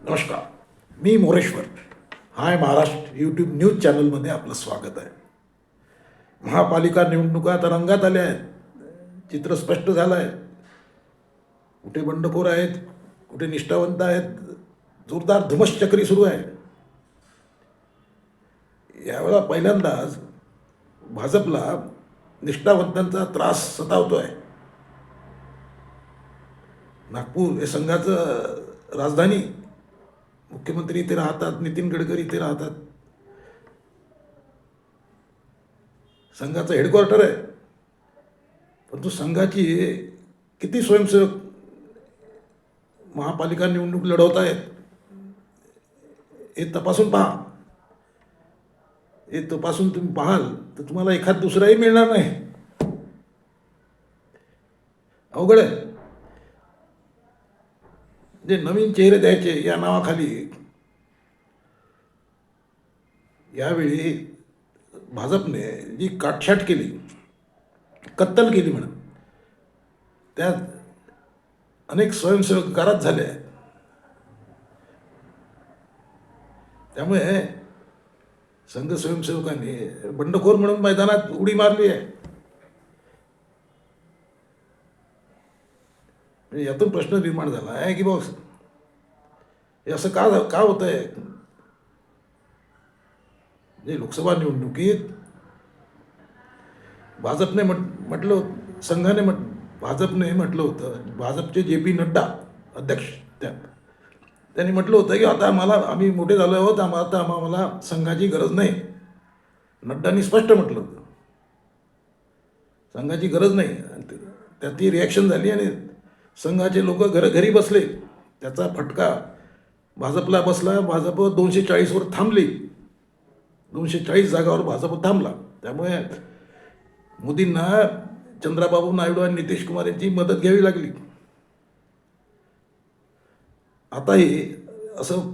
नमस्कार मी Moreshwar. Hi Maharashtra YouTube news चॅनलमध्ये आपलं स्वागत आहे. महापालिका निवडणुका आता रंगात आल्या आहेत. चित्र स्पष्ट झालं आहे. कुठे बंडखोर आहेत कुठे निष्ठावंत आहेत जोरदार धुमश्चक्री सुरू आहे. यावेळा पहिल्यांदाच भाजपला निष्ठावंतांचा त्रास सतावतो आहे नागपूर हे संघाचं राजधानी मुख्यमंत्री इथे राहतात नितीन गडकरी इथे राहतात. संघाचं हेडक्वार्टर आहे. परंतु संघाची किती स्वयंसेवक महापालिका निवडणूक लढवत आहेत हे तपासून पहा. हे तपासून तुम्ही पाहाल तर तुम्हाला एखाद दुसराही मिळणार नाही. अवघड आहे. जे नवीन चेहरे द्यायचे या नावाखाली यावेळी भाजपने जी काटछाट केली कत्तल केली म्हणा त्यात अनेक स्वयंसेवक गारात झाले त्यामुळे संघ स्वयंसेवकांनी बंडखोर म्हणून मैदानात उडी मारली आहे म्हणजे यातून प्रश्न निर्माण झाला. आहे की बॉस हे असं का का होत आहे म्हणजे लोकसभा निवडणुकीत भाजपने म्हट म्हटलं होतं- संघाने म्हट भाजपने म्हटलं होतं भाजपचे जे पी नड्डा अध्यक्ष त्या त्यांनी म्हटलं होतं की आता आम्हाला आम्ही मोठे झालो आहोत आम्हाला आता आम्हाला संघाची गरज नाही. नड्डांनी स्पष्ट म्हटलं होतं. संघाची गरज नाही. त्यात ती रिॲक्शन झाली आणि संघाचे लोक घर घरी बसले. त्याचा फटका भाजपला बसला. भाजप दोनशे चाळीसवर थांबली. दोनशे चाळीस जागावर भाजप थांबला. त्यामुळे मोदींना चंद्राबाबू नायडू आणि नितीश कुमार यांची मदत घ्यावी लागली. आताही असं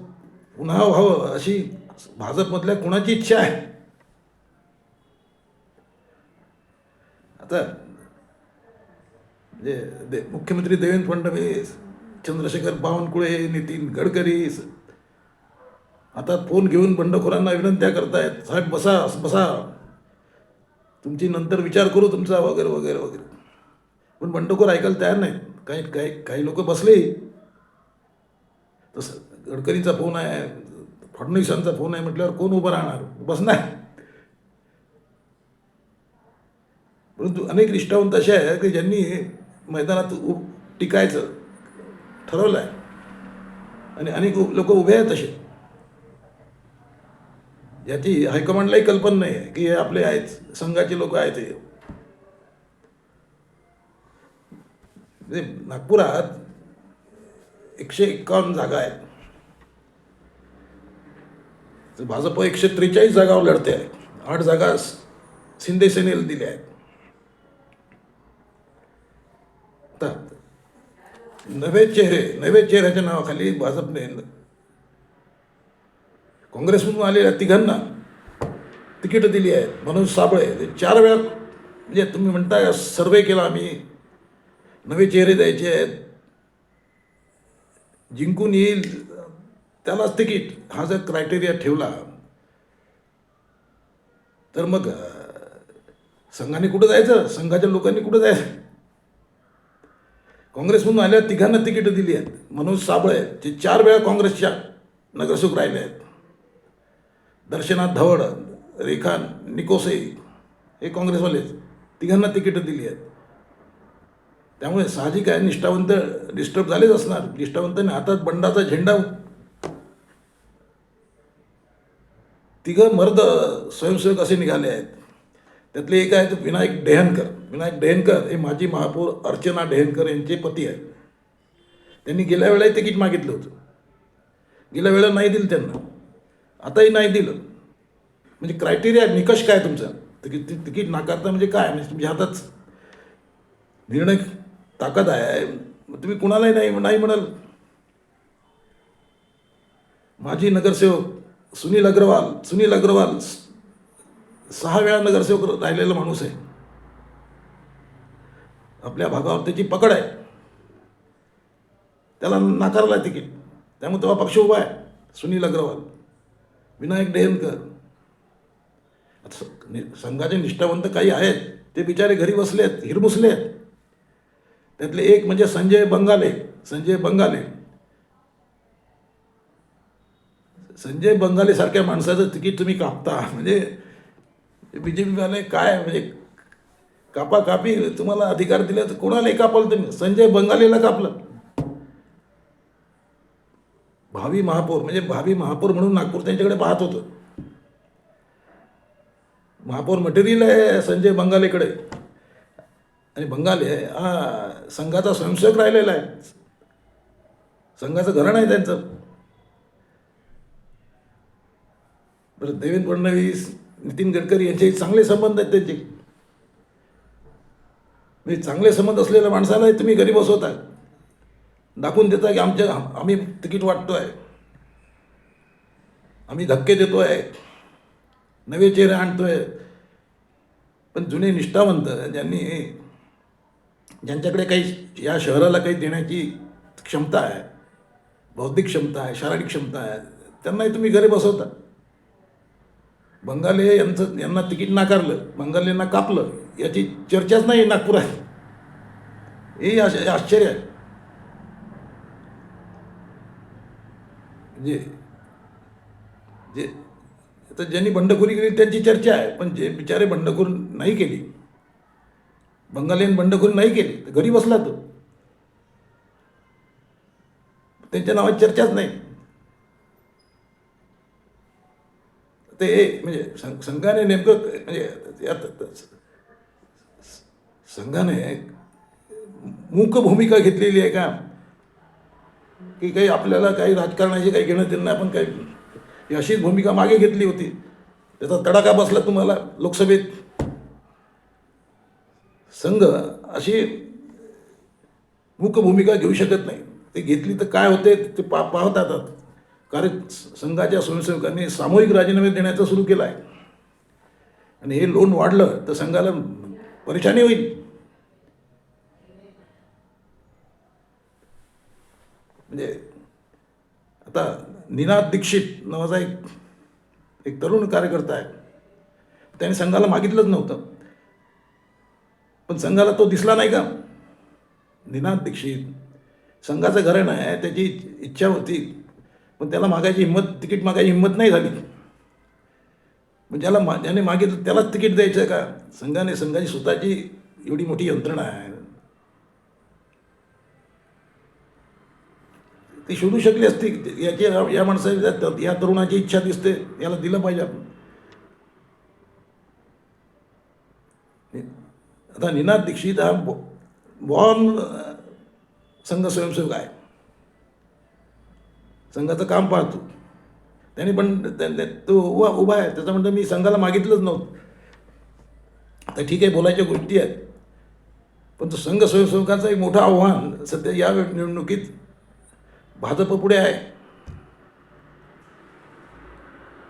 पुन्हा व्हावं अशी भाजपमधल्या कुणाची इच्छा आहे? आता म्हणजे दे मुख्यमंत्री देवेंद्र फडणवीस चंद्रशेखर बावनकुळे नितीन गडकरी आता फोन घेऊन बंडखोरांना विनंत्या करतायत साहेब बसा बसा. तुमची नंतर विचार करू तुमचा वगैरे वगैरे वगैरे. पण बंडखोर ऐकायला तयार नाहीत. काही काही काही लोक बसले. तसं गडकरींचा फोन आहे फडणवीसांचा फोन आहे म्हटल्यावर कोण उभं राहणार? बसणार परंतु अनेक निष्ठावंत असे आहेत की ज्यांनी मैदानात उ टिकायचं ठरवलं आहे आणि अनेक लोक उभे आहेत तसे. याची हायकमांडलाही कल्पना नाही आहे की हे आपले आहेत संघाचे लोक आहेत हे. म्हणजे नागपुरात एकशे एक्कावन्न जागा आहेत. भाजप एकशे त्रेचाळीस जागावर लढते आहे आठ जागा शिंदे सेनेला दिल्या आहेत. आता नवे चेहरे नवे चेहऱ्याच्या नावाखाली भाजपने काँग्रेसमधून आलेल्या तिघांना तिकीटं दिली आहेत. मनोज साबळे ते चार वेळा म्हणजे तुम्ही म्हणताय सर्वे केला आम्ही. नवे चेहरे द्यायचे आहेत. जिंकून येईल. त्यालाच तिकीट. हा जर क्रायटेरिया ठेवला तर मग संघाने कुठं जायचं? संघाच्या लोकांनी कुठं जायचं? काँग्रेसमधून आल्या तिघांना तिकीटं दिली आहेत. मनोज साबळे जे चार वेळा काँग्रेसच्या नगरसेवक राहिले आहेत. दर्शनाथ धवड रेखान निकोसे हे काँग्रेसवालेच तिघांना तिकीटं दिली आहेत. त्यामुळे साहजिक आहे निष्ठावंत डिस्टर्ब झालेच असणार. निष्ठावंतांनी हातात बंडाचा झेंडा. तिघं मर्द स्वयंसेवक असे निघाले आहेत. त्यातले एक आहेत विनायक डेहनकर. विनायक डेहनकर हे माजी महापौर अर्चना डेहनकर यांचे पती आहेत. त्यांनी गेल्या वेळेला तिकीट मागितलं होतं. गेल्या वेळेला नाही दिलं त्यांना. आताही नाही दिलं. म्हणजे क्रायटेरिया निकष काय तुमचा? तिकीट तिकीट नाकारता म्हणजे काय? म्हणजे तुमच्या हातात निर्णय ताकद आहे. मग तुम्ही कुणालाही नाही नाही म्हणाल. माजी नगरसेवक सुनील अग्रवाल सुनील अग्रवाल सहा वेळा नगरसेवक राहिलेला माणूस आहे. आपल्या भागावर त्याची पकड आहे. त्याला नाकारला तिकीट. त्यामुळे तेव्हा पक्ष उभा आहे. सुनील अग्रवाल विनायक डेहनकर आता संघाचे निष्ठावंत काही आहेत. ते बिचारे घरी बसले आहेत हिरमुसले आहेत त्यातले एक म्हणजे संजय बंगाले. संजय बंगाले. संजय बंगाले सारख्या माणसाचं तिकीट तुम्ही कापता. म्हणजे बी जे पीवाले काय म्हणजे कापा कापी तुम्हाला अधिकार दिले तर कोणालाही कापाल तुम्ही? संजय बंगालीला कापलं. भावी महापौर म्हणजे भावी महापौर म्हणून नागपूर त्यांच्याकडे पाहत होतं. महापौर मटेरियल आहे संजय बंगालेकडे. आणि बंगाले हा संघाचा स्वयंसेवक राहिलेला आहे. संघाचं घरण आहे त्यांचं. बरं देवेंद्र फडणवीस नितीन गडकरी यांचे चांगले संबंध आहेत त्यांचे. म्हणजे चांगले संबंध असलेल्या माणसाला तुम्ही घरी आहे दाखवून देता की आमच्या आम्ही तिकीट वाटतोय. आम्ही धक्के देतोय. नवे चेहरे आणतोय. पण जुने निष्ठावंत ज्यांनी ज्यांच्याकडे काही या शहराला काही देण्याची क्षमता आहे बौद्धिक क्षमता आहे शारीरिक क्षमता आहे त्यांनाही तुम्ही घरी बसवता बंगाले यांचं यांना तिकीट नाकारलं बंगालींना कापलं याची चर्चाच नाही नागपूर हे आश- हे आश्चर्य आहे. म्हणजे जे आता ज्यांनी बंडखोरी केली त्यांची चर्चा आहे पण जे बिचारे बंडखोर नाही केली बंगालीन बंडखोरी नाही केली तर घरी बसला तो. त्यांच्या नावात चर्चाच नाही. ते म्हणजे सं- संघाने नेमकं म्हणजे यात संघाने मूक भूमिका घेतलेली आहे का? की काही आपल्याला काही राजकारणाची काही घेणं देणं आपण काही ही अशीच भूमिका मागे घेतली होती. त्याचा तडाखा बसला तुम्हाला लोकसभेत. संघ अशी मूक भूमिका घेऊ शकत नाही. ते घेतली तर काय होते? ते पा पाहतात कारण संघाच्या स्वयंसेवकांनी सामूहिक राजीनामे देण्याचं सुरू केलं आहे आणि हे लोन वाढलं तर संघाला परेशानी होईल. म्हणजे आता निनाद दीक्षित नावाचा एक एक तरुण कार्यकर्ता आहे. त्याने संघाला मागितलंच नव्हतं. पण संघाला तो दिसला नाही का? निनाद दीक्षित संघाचं घराणं आहे त्याची इच्छा होती. पण त्याला मागायची हिंमत तिकीट मागायची हिंमत नाही झाली. मग ज्याला मा ज्याने मागितलं त्यालाच तिकीट द्यायचं का? संघाने संघाची स्वतःची एवढी मोठी यंत्रणा आहे. ती शोधू शकली असती. याची या माणसाची या तरुणाची इच्छा दिसते. याला दिलं पाहिजे आपण. आता निनाद दीक्षित हा बॉर्न संघ स्वयंसेवक आहे. संघाचं काम पाहतो त्याने पण तो उभा उभा आहे. त्याचं म्हणतं मी संघाला मागितलंच नव्हतं. तर ठीक आहे बोलायच्या गोष्टी आहेत. पण तो संघ स्वयंसेवकांचं एक मोठं आव्हान सध्या या निवडणुकीत भाजप पुढे आहे.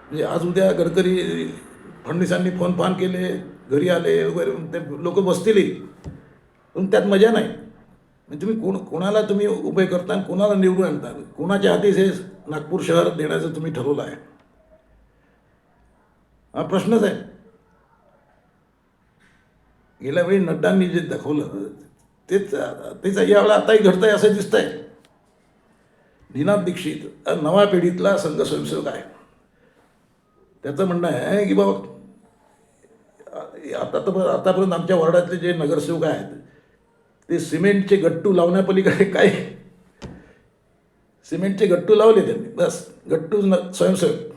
म्हणजे आज उद्या गडकरी फडणवीसांनी फोन फान केले घरी आले वगैरे ते लोक बसतीलही पण त्यात मजा नाही. म्हणजे तुम्ही कोण कोणाला तुम्ही उभे करता आणि कोणाला निवडून आणता? कोणाच्या हातीच हे नागपूर शहर देण्याचं तुम्ही ठरवलं आहे. हा प्रश्नच आहे. गेल्या वेळी नड्डांनी जे दाखवलं तेच तेच यावेळेला आताही घडतंय असं दिसतंय. निनाद दीक्षित नवा पिढीतला संघ स्वयंसेवक आहे. त्याचं म्हणणं आहे की बाबा आता तर आतापर्यंत आमच्या वॉर्डातले जे नगरसेवक आहेत ते सिमेंटचे गट्टू लावण्यापलीकडे काय सिमेंटचे गट्टू लावले त्यांनी. बस गट्टू न स्वयंसेवक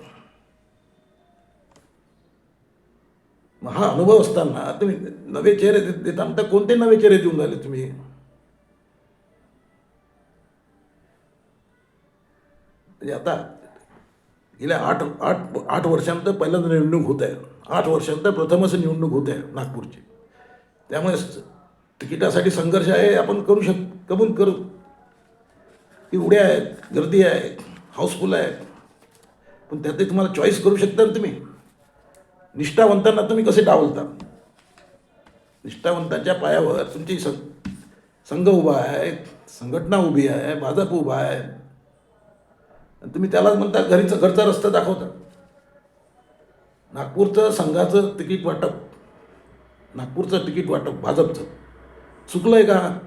मग हा अनुभव असताना तुम्ही नवे चेहरे देत देता तर कोणते नवे चेहरे देऊन राहिले तुम्ही? म्हणजे आता गेल्या आठ आठ आठ वर्षांत पहिल्यांदा निवडणूक होत आहे. आठ वर्षांत प्रथमच निवडणूक होत आहे नागपूरची. त्यामुळे तिकिटासाठी संघर्ष आहे आपण करू शक कबूल करू. की उड्या आहेत गर्दी आहे हाऊसफुल आहे. पण त्यातही तुम्हाला चॉईस करू शकता ना तुम्ही. निष्ठावंतांना तुम्ही कसे डावलता? निष्ठावंतांच्या पायावर तुमची सं संघ उभा आहे संघटना उभी आहे भाजप उभा आहे. आणि तुम्ही त्यालाच म्हणता घरीचा घरचा रस्ता दाखवता. नागपूरचं संघाचं तिकीट वाटप. नागपूरचं तिकीट वाटप भाजपचं. चुकलं आहे का?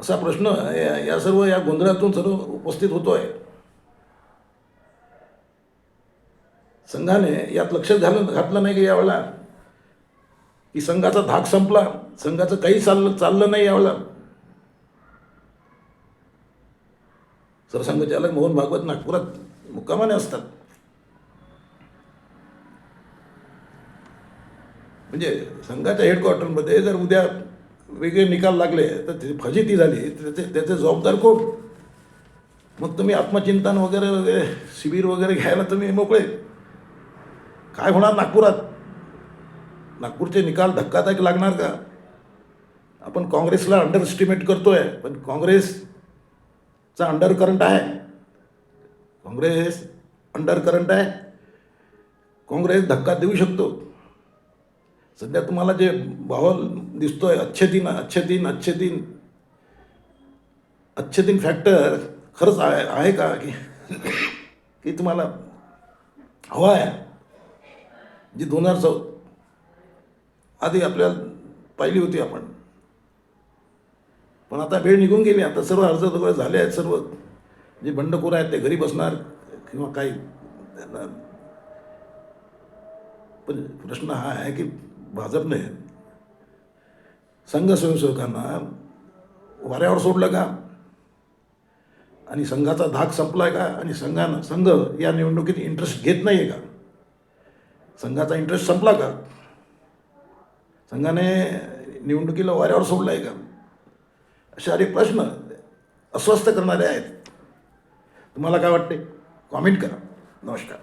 असा प्रश्न या या सर्व या गोंधळातून सर्व उपस्थित होतो आहे संघाने यात लक्ष घालून घातलं नाही का यावेळेला? की संघाचा धाक संपला संघाचं काही चाललं चाललं नाही यावेळेला? सरसंघचालक मोहन भागवत नागपुरात मुक्कामाने असतात. म्हणजे संघाच्या हेडक्वार्टरमध्ये जर उद्या वेगळे निकाल लागले तर त्याची फजिती झाली. त्याचे त्याचे जबाबदार कोण? मग तुम्ही आत्मचिंतन वगैरे वगैरे शिबिर वगैरे घ्यायला तुम्ही मोकळे. काय होणार नागपुरात? नागपूरचे निकाल धक्कादायक लागणार का? आपण काँग्रेसला अंडर एस्टिमेट करतोय पण काँग्रेसचा अंडर करंट आहे. काँग्रेस अंडर करंट आहे. काँग्रेस धक्का देऊ शकतो. सध्या तुम्हाला जे माहोल दिसतोय अच्छे दिन अच्छे दिन अच्छे दिन अच्छे दिन फॅक्टर खरंच आहे आहे का की की तुम्हाला हवा आहे? जी दोन हजार चौ आधी आपल्याला पाहिली होती आपण. पण आता वेळ निघून गेली आता सर्व अर्ज वगैरे झाले आहेत सर्व जे बंडखोर आहेत ते घरी बसणार किंवा काही त्यांना पण प्रश्न हा आहे की भाजपने संघ स्वयंसेवकांना वाऱ्यावर सोडलं का? आणि संघाचा धाक संपलाय का? आणि संघानं संघ या निवडणुकीत इंटरेस्ट घेत नाही आहे का? संघाचा इंटरेस्ट संपला का? संघाने निवडणुकीला वाऱ्यावर सोडलं आहे का? असे अनेक प्रश्न अस्वस्थ करणारे आहेत. तुम्हाला काय वाटते कॉमेंट करा. नमस्कार.